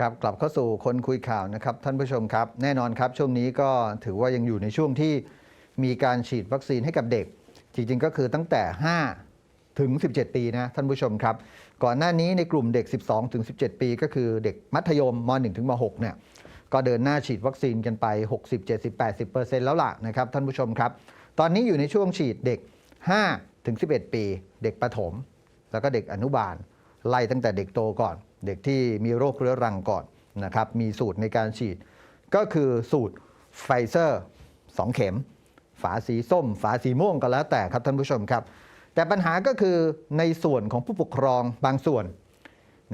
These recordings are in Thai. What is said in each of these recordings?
ครับกลับเข้าสู่คนคุยข่าวนะครับท่านผู้ชมครับ แน่นอนครับช่วงนี้ก็ถือว่ายังอยู่ในช่วงที่มีการฉีดวัคซีนให้กับเด็ก จริงๆก็คือตั้งแต่ 5 ถึง 17 ปีนะท่านผู้ชมครับ ก่อนหน้านี้ในกลุ่มเด็ก 12 ถึง 17 ปี ก็คือเด็กมัธยมม .1 ถึงม .6 เนี่ยก็เดินหน้าฉีดวัคซีนกันไป 60 70 80เปอร์เซ็นต์แล้วล่ะนะครับท่านผู้ชมครับ ตอนนี้อยู่ในช่วงฉีดเด็ก 5 ถึง 11 ปี เด็กประถม แล้วก็เด็กอนุบาลไล่ตั้งแต่เด็กโตก่อน เด็กที่มีโรคเรื้อรังก่อนนะครับมีสูตรในการฉีด ก็คือสูตรไฟเซอร์ 2 เข็ม ฝาสีส้ม ฝาสีม่วงก็แล้วแต่ครับท่านผู้ชมครับ แต่ปัญหาก็คือในส่วนของผู้ปกครองบางส่วน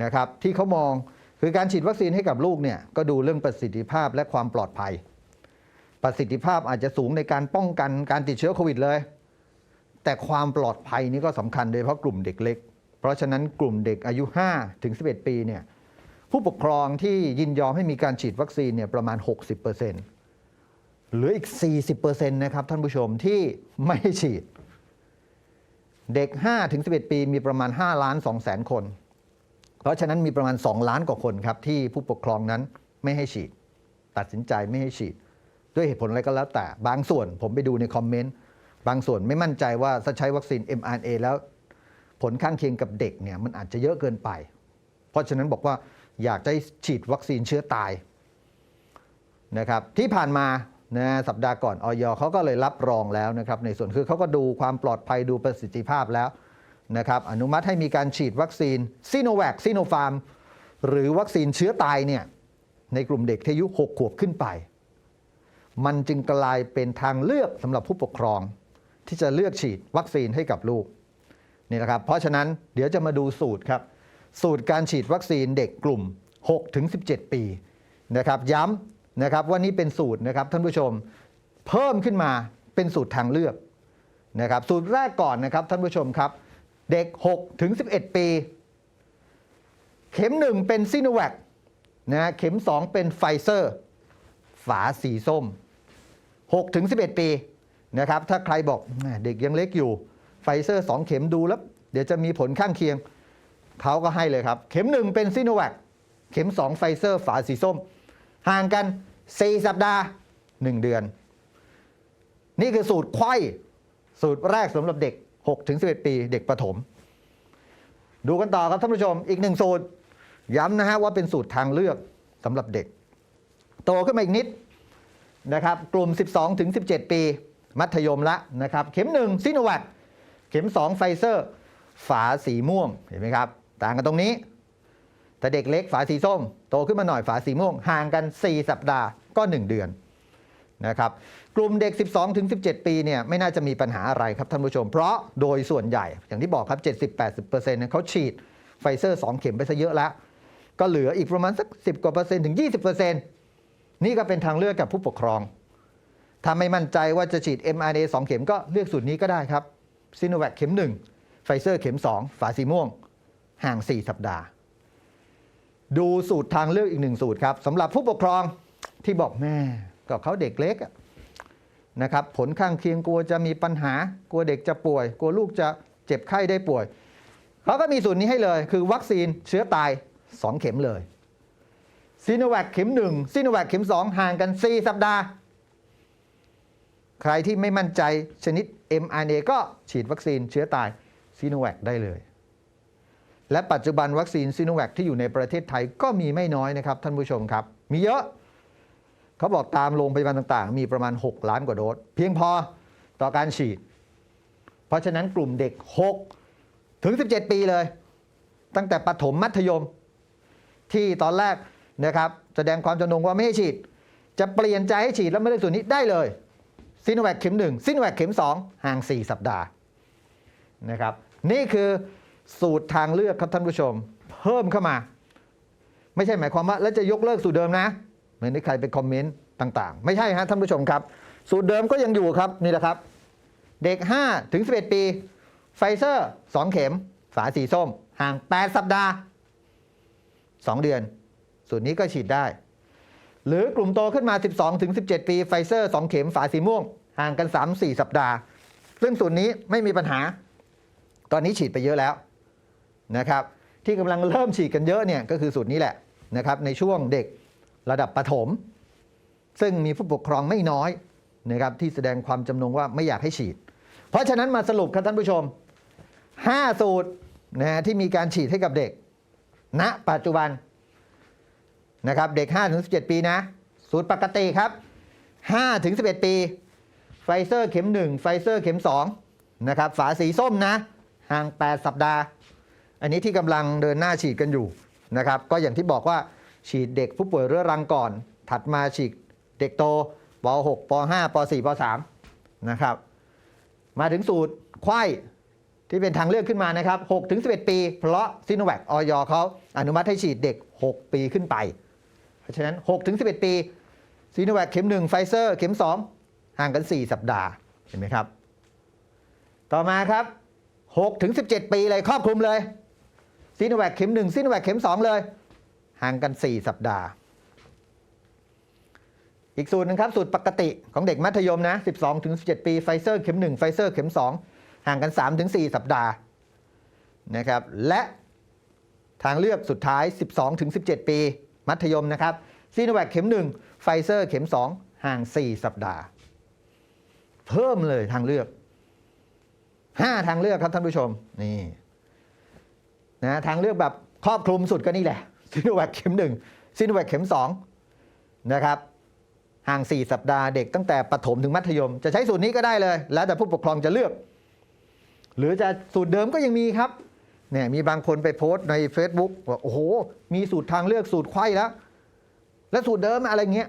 นะครับที่เขามองคือการฉีดวัคซีนให้กับลูกเนี่ยก็ดูเรื่องประสิทธิภาพและความปลอดภัย ประสิทธิภาพอาจจะสูงในการป้องกันการติดเชื้อโควิดเลย แต่ความปลอดภัยนี่ก็สำคัญโดยเฉพาะกลุ่มเด็กเล็ก ราะฉะนั้นกลุ่มเด็กอายุ 5 ถึง 11 ปีเนี่ยผู้ปกครองที่ยินยอมให้มีการฉีดวัคซีนเนี่ยประมาณ 60%เหลืออีก 40%นะครับท่านผู้ชมที่ไม่ฉีด เด็ก 5 ถึง 11 ปีมีประมาณ 5 ล้าน2แสนคน เพราะฉะนั้นมีประมาณ 2 ล้านกว่าคนครับที่ผู้ปกครองนั้นไม่ให้ฉีด ตัดสินใจไม่ให้ฉีด ด้วยเหตุผลอะไรก็แล้วแต่ บางส่วนผมไปดูในคอมเมนต์ บางส่วนไม่มั่นใจว่าถ้าใช้วัคซีน mRNA แล้ว ผลข้างเคียงกับเด็กเนี่ยมันอาจจะเยอะเกินไป เพราะฉะนั้นบอกว่าอยากจะฉีดวัคซีนเชื้อตายนะครับที่ผ่านมานะสัปดาห์ก่อนออยเขาก็เลยรับรองแล้วนะครับในส่วนคือเขาก็ดูความปลอดภัยดูประสิทธิภาพแล้วนะครับอนุมัติให้มีการฉีดวัคซีนซีโนแวคซีโนฟาร์มหรือวัคซีนเชื้อตายเนี่ยในกลุ่มเด็กที่อายุ 6 ขวบขึ้นไป มันจึงกลายเป็นทางเลือกสำหรับผู้ปกครอง ที่จะเลือกฉีดวัคซีนให้กับลูก นี่นะครับ เพราะฉะนั้นเดี๋ยวจะมาดูสูตรครับ สูตรการฉีดวัคซีนเด็กกลุ่ม 6-17 ปีนะครับ ย้ำนะครับว่านี่เป็นสูตรนะครับท่านผู้ชม เพิ่มขึ้นมาเป็นสูตรทางเลือกนะครับ สูตรแรกก่อนนะครับท่านผู้ชมครับ เด็ก 6-11 ปี เข็ม 1 เป็นซีโนแวคนะเข็ม 2 เป็นไฟเซอร์ ฝาสีส้ม 6-11 ปีนะครับ ถ้าใครบอกเด็กยังเล็กอยู่ ไฟเซอร์ 2 เข็มดูแล้ว เดี๋ยวจะมีผลข้างเคียงเขาก็ให้เลยครับ เข็ม 1 เป็นซีโนแวคเข็ม 2 ไฟเซอร์ฝาสีส้ม ห่างกัน 4 สัปดาห์ 1 เดือน นี่คือสูตรไข้สูตรแรกสำหรับเด็ก6ถึง11 ปีเด็กประถม ดูกันต่อครับท่านผู้ชมอีกหนึ่งสูตร ย้ำนะฮะว่าเป็นสูตรทางเลือกสำหรับเด็ก โตขึ้นมาอีกนิดนะครับ กลุ่ม 12ถึง17 ปี มัธยมละนะครับ เข็ม 1 ซิโนแวค ข็ม 2 ไฟเซอร์ ฝาสีม่วงเห็นไหมครับต่างกันตรงนี้ แต่เด็กเล็กฝาสีส้ม โตขึ้นมาหน่อยฝาสีม่วง ห่างกัน 4 สัปดาห์ก็ 1 เดือนนะครับกลุ่มเด็ก 12 ถึง 17 ปีเนี่ยไม่น่าจะมีปัญหาอะไรครับท่านผู้ชม เพราะโดยส่วนใหญ่อย่างที่บอกครับ 70-80%เนี่ยเขาฉีดไฟเซอร์ 2 เข็มไปซะเยอะแล้ว ก็เหลืออีกประมาณสัก 10 กว่าเปอร์เซ็นต์ถึง 20เปอร์เซ็นต์นี่ก็เป็นทางเลือกกับผู้ปกครอง ถ้าไม่มั่นใจว่าจะฉีด mRNA 2 เข็มก็เลือกสูตรนี้ก็ได้ครับ ซีโนแวคเข็ม1ไฟเซอร์เข็ม2ฝาสีม่วง ห่าง 4 สัปดาห์ ดูสูตรทางเลือกอีกหนึ่งสูตรครับสำหรับผู้ปกครองที่บอกแม่ก็เขาเด็กเล็กนะครับผลข้างเคียงกลัวจะมีปัญหา กลัวเด็กจะป่วย กลัวลูกจะเจ็บไข้ได้ป่วยเขาก็มีสูตรนี้ให้เลย คือวัคซีนเชื้อตาย 2 เข็มเลยซีโนแวคเข็ม1ซีโนแวคเข็ม 2 ห่างกัน 4 สัปดาห์ ใครที่ไม่มั่นใจชนิด mRNA ก็ฉีดวัคซีนเชื้อตายซีโนแวคได้เลย และปัจจุบันวัคซีนซีโนแวคที่อยู่ในประเทศไทยก็มีไม่น้อยนะครับท่านผู้ชมครับ มีเยอะ เขาบอกตามโรงพยาบาลต่างๆ มีประมาณ 6 ล้านกว่าโดส เพียงพอต่อการฉีด เพราะฉะนั้นกลุ่มเด็ก 6 ถึง 17 ปีเลย ตั้งแต่ปฐมมัธยม ที่ตอนแรกนะครับแสดงความจำนงว่าไม่ให้ฉีด จะเปลี่ยนใจให้ฉีดแล้วไม่ได้ส่วนนี้ได้เลย ซีโนแวคเข็ม 1ซีโนแวคเข็ม 2 ห่าง 4 สัปดาห์นะครับนี่คือสูตรทางเลือกครับท่านผู้ชม เพิ่มเข้ามา ไม่ใช่หมายความว่า แล้วจะยกเลิกสูตรเดิมนะ เหมือนที่ใครไปคอมเมนต์ต่าง ๆ ไม่ใช่ฮะท่านผู้ชมครับ สูตรเดิมก็ยังอยู่ครับนี่แหละครับ เด็ก 5 ถึง 11 ปีไฟเซอร์ 2 เข็ม ฝาสีส้ม ห่าง 8 สัปดาห์ 2 เดือน สูตรนี้ก็ฉีดได้ หรือกลุ่มโตขึ้นมา 12ถึง17 ปีไฟเซอร์ 2 เข็มฝาสีม่วง ห่างกัน 3-4 สัปดาห์ ซึ่งสูตรนี้ไม่มีปัญหา ตอนนี้ฉีดไปเยอะแล้วนะครับ ที่กำลังเริ่มฉีดกันเยอะเนี่ยก็คือสูตรนี้แหละนะครับในช่วงเด็กระดับประถม ซึ่งมีผู้ปกครองไม่น้อยนะครับที่แสดงความจำนงว่าไม่อยากให้ฉีด เพราะฉะนั้นมาสรุปครับท่านผู้ชม 5 สูตรนะฮะที่มีการฉีดให้กับเด็กณปัจจุบัน นะครับเด็ก 5-17 ปีนะสูตรปกติครับ 5-11 ปี ไฟเซอร์เข็ม 1 ไฟเซอร์เข็ม2นะครับฝาสีส้มนะ ห่าง 8 สัปดาห์ อันนี้ที่กำลังเดินหน้าฉีดกันอยู่นะครับก็อย่างที่บอกว่าฉีดเด็กผู้ป่วยเรื้อรังก่อน ถัดมาฉีดเด็กโตป .6 ป .5 ป .4 ป .3 นะครับมาถึงสูตรไข้ที่เป็นทางเลือกขึ้นมานะครับ6ถึง11 ปี เพราะซิโนแวคออยเขาอนุมัติให้ฉีดเด็ก 6 ปีขึ้นไป เพราะฉะนั้น6ถึง11 ปีซีโนแวคเข็ม 1 ไฟเซอร์ เข็ม 2 ห่างกัน 4 สัปดาห์เห็นไหมครับ ต่อมาครับ6ถึง17 ปีเลยครอบคลุมเลยซีโนแวคเข็ม 1ซีโนแวคเข็ม 2 เลย ห่างกัน 4 สัปดาห์ อีกสูตรหนึงครับ สูตรปกติของเด็กมัธยมนะ 12ถึง17 ปีไฟเซอร์เข็ม 1 ไฟเซอร์เข็ม 2 ห่างกัน3ถึง4สัปดาห์นะครับและทางเลือกสุดท้าย 12ถึง17 ปี มัธยมนะครับซีโนแวคเข็ม 1 ไฟเซอร์เข็ม 2 ห่าง 4 สัปดาห์ เพิ่มเลยทางเลือก 5 ทางเลือกครับท่านผู้ชมนี่นะทางเลือกแบบครอบคลุมสุดก็นี่แหละซีโนแวคเข็ม 1ซีโนแวคเข็ม 2 นะครับห่าง 4 สัปดาห์เด็กตั้งแต่ประถมถึงมัธยม จะใช้สูตรนี้ก็ได้เลย แล้วแต่ผู้ปกครองจะเลือก หรือจะสูตรเดิมก็ยังมีครับ เนี่ยมีบางคนไปโพสต์ใน Facebook ว่าโอ้โห มีสูตรทางเลือกสูตรไข้แล้ว แล้วสูตรเดิมอะไรเงี้ย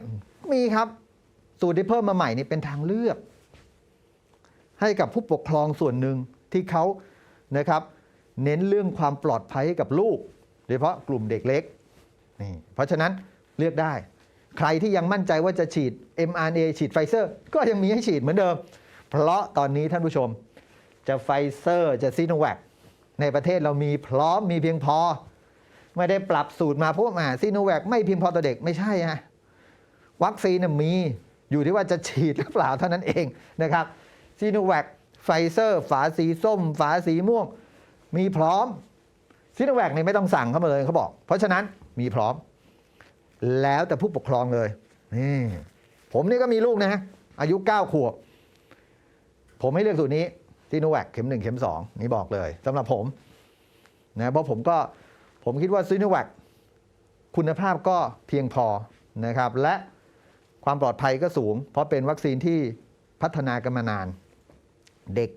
มีครับ สูตรที่เพิ่มมาใหม่นี่เป็นทางเลือก ให้กับผู้ปกครองส่วนหนึ่งที่เขานะครับ เน้นเรื่องความปลอดภัยกับลูกโดยเฉพาะกลุ่มเด็กเล็กนี่เพราะฉะนั้นเลือกได้ ใครที่ยังมั่นใจว่าจะฉีด mRNA ฉีดไฟเซอร์ ก็ยังมีให้ฉีดเหมือนเดิม เพราะตอนนี้ท่านผู้ชม จะไฟเซอร์จะซีโนแวค ในประเทศเรามีพร้อมมีเพียงพอ ไม่ได้ปรับสูตรมาเพราะว่าซีโนแวคไม่เพียงพอต่อเด็กไม่ใช่ฮะวัคซีนมีอยู่ที่ว่าจะฉีดหรือเปล่าเท่านั้นเองนะครับซีโนแวคไฟเซอร์ ฝาสีส้ม ฝาสีม่วง มีพร้อมซีโนแวคเนี่ยไม่ต้องสั่งเข้ามาเลยเขาบอก เพราะฉะนั้นมีพร้อม แล้วแต่ผู้ปกครองเลยนี่ผมนี่ก็มีลูกนะฮะอายุ9ขวบผมให้เลือกสูตรนี้ ซีโนแวคเข็ม 1 เข็ม 2 นี่บอกเลยสำหรับผมนะเพราะผมก็ผมคิดว่าซีโนแวคคุณภาพก็เพียงพอนะครับ และความปลอดภัยก็สูง เพราะเป็นวัคซีนที่พัฒนากันมานาน เด็ก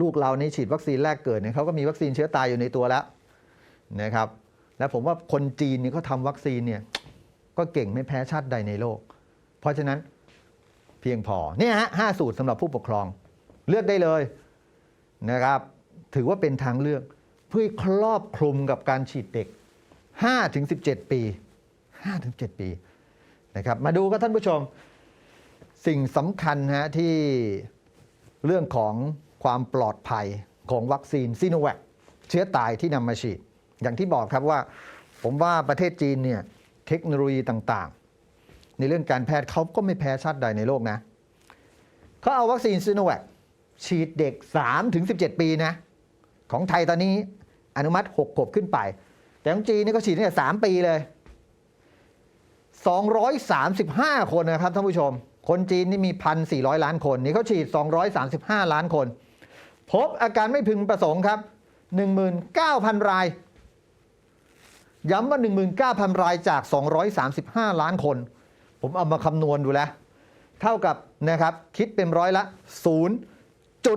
ลูกเรานี่ฉีดวัคซีนแรกเกิดเนี่ยเขาก็มีวัคซีนเชื้อตายอยู่ในตัวแล้วนะครับ และผมว่าคนจีนเนี่ยเขาทำวัคซีนเนี่ยก็เก่งไม่แพ้ชาติใดในโลก เพราะฉะนั้นเพียงพอเนี่ยฮะห้าสูตรสำหรับผู้ปกครอง เลือกได้เลย นะครับ ถือว่าเป็นทางเลือกเพื่อครอบคลุมกับการฉีดเด็ก 5-17 ปี5-7ปีนะครับ มาดูครับท่านผู้ชม สิ่งสำคัญฮะที่เรื่องของความปลอดภัยของวัคซีนซีโนแวคเชื้อตายที่นำมาฉีด อย่างที่บอกครับว่า ผมว่าประเทศจีนเนี่ยเทคโนโลยีต่างๆ ในเรื่องการแพทย์เขาก็ไม่แพ้ชาติใดในโลกนะเขาเอาวัคซีนซีโนแวค ฉีดเด็ก 3-17 ปีนะ ของไทยตอนนี้อนุมัติ 6 ขวบขึ้นไป แต่ของจีนนี่ก็ฉีดตั้งแต่3ปีเลย 235 คนนะครับท่านผู้ชม คนจีนนี่มี 1,400 ล้านคน นี่เขาฉีด 235 ล้านคน พบอาการไม่พึงประสงค์ครับ 19,000 ราย ย้ำว่า 19,000 รายจาก 235 ล้านคน ผมเอามาคำนวณดูแล้ว เท่ากับนะครับคิดเป็นร้อยละ 0.0001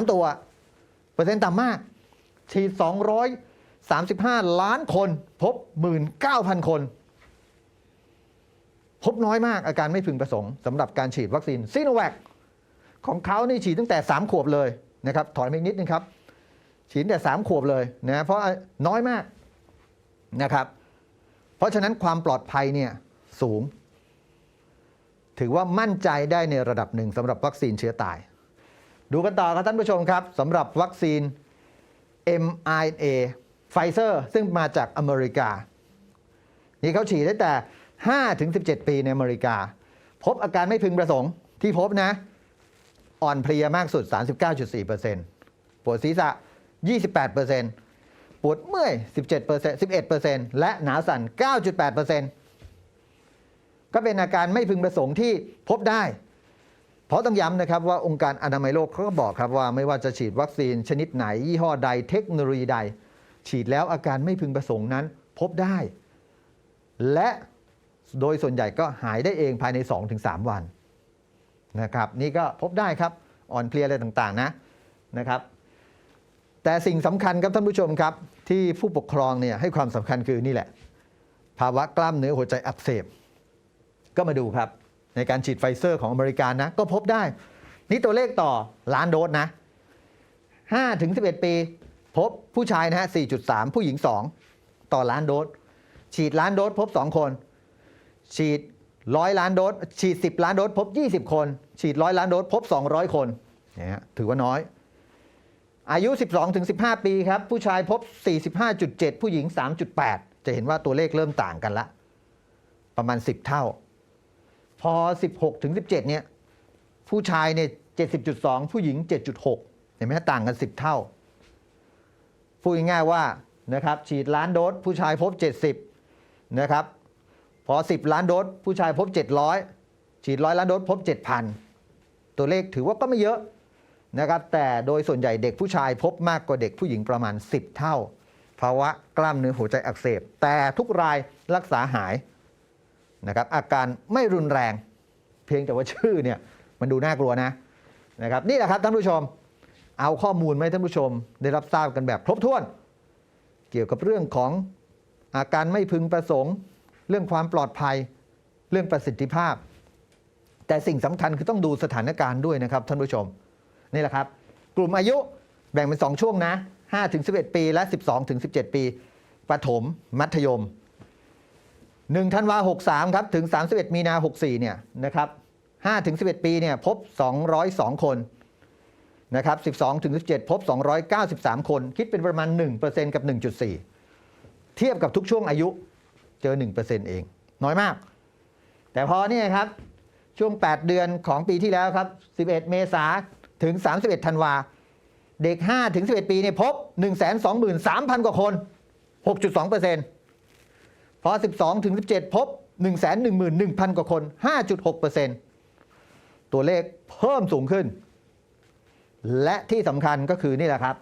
03ตัว เปอร์เซ็นต์ต่ำมาก ฉีด235ล้านคน พบ19,000คน พบน้อยมากอาการไม่พึงประสงค์สำหรับการฉีดวัคซีนซีโนแวคของเขานี่ฉีดตั้งแต่ 3 ขวบเลยนะครับถอยมาอีกนิดนึงครับ ฉีดแต่ 3 ขวบเลยนะเพราะน้อยมากนะครับ เพราะฉะนั้นความปลอดภัยเนี่ยสูง ถือว่ามั่นใจได้ในระดับหนึ่งสำหรับวัคซีนเชื้อตาย ดูกันต่อครับท่านผู้ชมครับสำหรับวัคซีน mRNA ไฟเซอร์ซึ่งมาจากอเมริกา นี่เขาฉีดได้แต่ 5-17 ปีในอเมริกา พบอาการไม่พึงประสงค์ที่พบนะ อ่อนเพลียมากสุด 39.4%ปวดศีรษะ 28%ปปวดเมื่อย 17% 11%และหนาวสั่น 9.8% ก็เป็นอาการไม่พึงประสงค์ที่พบได้ เพราะต้องย้ำนะครับว่าองค์การอนามัยโลกเขาก็บอกครับว่าไม่ว่าจะฉีดวัคซีนชนิดไหน ยี่ห้อใดเทคโนโลยีใด ฉีดแล้วอาการไม่พึงประสงค์นั้นพบได้ และโดยส่วนใหญ่ก็หายได้เองภายใน 2-3 วันนะครับนี่ก็พบได้ครับอ่อนเพลียอะไรต่างๆนะนะครับ แต่สิ่งสำคัญครับท่านผู้ชมครับ ที่ผู้ปกครองเนี่ยให้ความสำคัญคือนี่แหละ ภาวะกล้ามเนื้อหัวใจอักเสบ ก็มาดูครับ ในการฉีดไฟเซอร์ของอเมริกานะ ก็พบได้ นี่ตัวเลขต่อล้านโดสนะ5ถึง11 ปี พบผู้ชายนะฮะ4.3 ผู้หญิง 2 ต่อล้านโดส ฉีดล้านโดสพบ 2 คน ฉีดร้อยล้านโดส ฉีด 10 ล้านโดส พบ 20 คน ฉีดร้อยล้านโดส พบ 200 คนเนี่ยฮะถือว่าน้อย อายุ 12-15 ปีครับ ผู้ชายพบ 45.7 ผู้หญิง 3.8 จะเห็นว่าตัวเลขเริ่มต่างกันละ ประมาณ 10 เท่า พอ 16-17 เนี่ย ผู้ชายเนี่ย 70.2 ผู้หญิง 7.6 เห็นไหมต่างกัน 10 เท่า พูดง่ายๆว่านะครับฉีดล้านโดสผู้ชายพบ 70 นะครับ พอ 10 ล้านโดสผู้ชายพบ 700 ฉีดร้อยล้านโดสพบ 7,000 ตัวเลขถือว่าก็ไม่เยอะนะครับ แต่โดยส่วนใหญ่เด็กผู้ชายพบมากกว่าเด็กผู้หญิงประมาณ 10 เท่าภาวะกล้ามเนื้อหัวใจอักเสบ แต่ทุกรายรักษาหาย นะครับอาการไม่รุนแรง เพียงแต่ว่าชื่อเนี่ยมันดูน่ากลัวนะนะครับนี่แหละครับท่านผู้ชม เอาข้อมูลมาให้ท่านผู้ชม ได้รับทราบกันแบบครบถ้วน เกี่ยวกับเรื่องของอาการไม่พึงประสงค์ เรื่องความปลอดภัย เรื่องประสิทธิภาพ แต่สิ่งสำคัญคือต้องดูสถานการณ์ด้วยนะครับท่านผู้ชมนี่แหละครับ กลุ่มอายุแบ่งเป็น 2 ช่วงนะ5ถึง11 ปีและ 12ถึง17 ปีประถม มัธยม 1ธันวา63 ครับ ถึง 31 มีนา 64 เนี่ยนะครับ5ถึง 11 ปี เนี่ย พบ 202 คนนะครับ 12 ถึง 17 พบ 293 คน คิดเป็นประมาณ 1%กับ 1.4 เทียบกับทุกช่วงอายุเจอ 1%เอง น้อยมาก แต่พอเนี่ยครับ ช่วง 8 เดือนของปีที่แล้วครับ 11 เมษาถึง 31 ธันวา เด็ก 5 ถึง 11 ปี เนี่ย พบ 123,000 กว่าคน 6.2% พอ 12 ถึง 17 พบ 111,000 กว่าคน 5.6%ตัวเลขเพิ่มสูงขึ้น และที่สำคัญก็คือนี่แหละครับ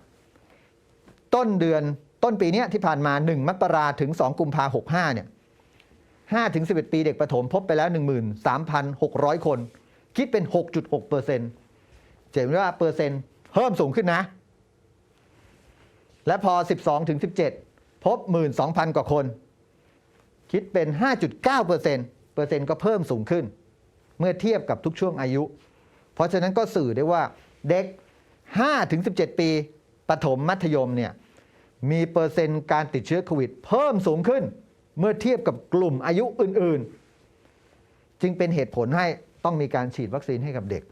ต้นเดือนต้นปีนี้ที่ผ่านมา 1 มกราถึง 2 กุมภา65 เนี่ย5ถึง 11 ปีเด็กประถมพบไปแล้ว 13,600 คน คิดเป็น 6.6เปอร์เซ็นต์เห็นว่าเปอร์เซ็นต์เพิ่มสูงขึ้นนะ และพอ 12ถึง17 พบ 12,000 กว่าคน คิดเป็น 5.9เปอร์เซ็นต์เปอร์เซ็นต์ก็เพิ่มสูงขึ้น เมื่อเทียบกับทุกช่วงอายุ เพราะฉะนั้นก็สื่อได้ว่าเด็ก5ถึง17 ปีประถมมัธยมเนี่ยมีเปอร์เซ็นต์การติดเชื้อโควิด เพิ่มสูงขึ้น เมื่อเทียบกับกลุ่มอายุอื่น ๆ จึงเป็นเหตุผลให้ต้องมีการฉีดวัคซีนให้กับเด็ก